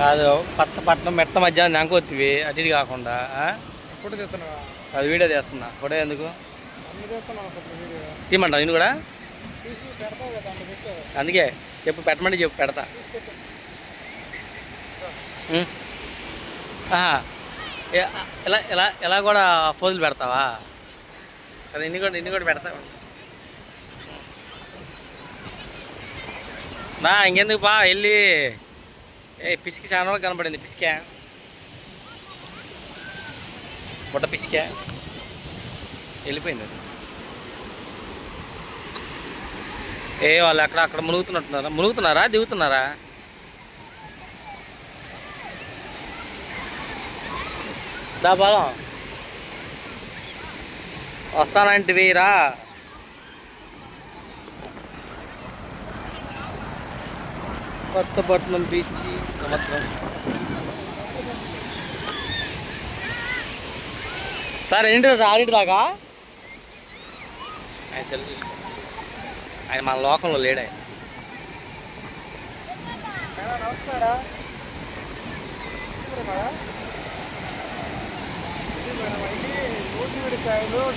కాదు పట్ట పట్నం మెట్ట మధ్యాహ్నం నెంకొత్తివి అటు ఇటు కాకుండా ఆ? ఫోటో తెస్తున్నావా అది వీడియో తీస్తున్నా ఫోటో ఎందుకు? తీయమంటావు నేను కూడా? అందుకే చెప్పు పెట్టమంటే చెప్పు పెడతా. ఇలా ఇలా ఇలా కూడా ఫోజులు పెడతావా? సరే ఇన్ని కూడా ఇన్ని కూడా పెడతా. నా ఇంకెందుకు బా వెళ్ళి ఏ పిసికి చాలా వరకు కనపడింది పిసికా. బుట్ట పిసికా. వెళ్ళిపోయింది. అది ఏ వాళ్ళు అక్కడ అక్కడ మునుగుతున్నట్టున్నారా? మునుగుతున్నారా? దిగుతున్నారా? దా బాదం వస్తానంటివి రా కొత్తపట్నం బీచ్ సముద్రం సార్ ఏంటి సార్ ఆడిటి దాకా ఆయన సెల్ చూసుకో. ఆయన మన లోకంలో లేడు ఆయన. మేడం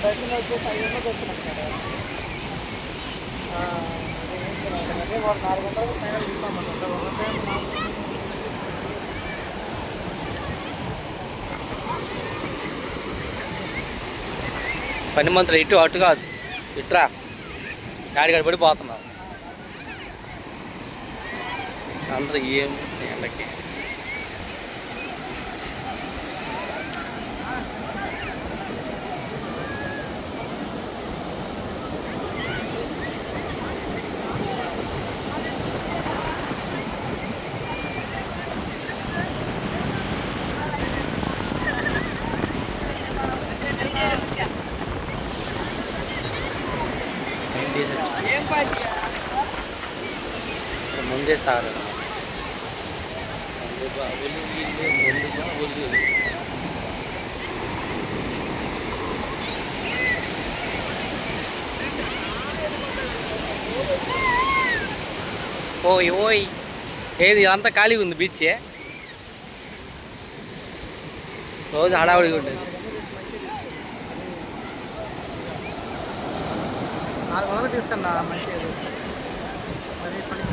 డజన్ వచ్చేసి ఐదు వందలు అదే నాలుగు పని మంత్రులు ఇటు అటు కాదు. ఇట్రా. గాడి పడి పడిపోతున్నావు. అందరూ ఏం ఎండకి ముందేస్తారు ముందుగా ఒలిగిల్లు, ముందుగా ఒలిగిల్లు. ఓయ్ ఓయ్ ఏది అంతా ఖాళీగా ఉంది బీచ్ రోజు హడావుడిగా ఉండేది నాలుగు వందలు తీసుకున్నా మంచిగా తీసుకున్నా. మరి పని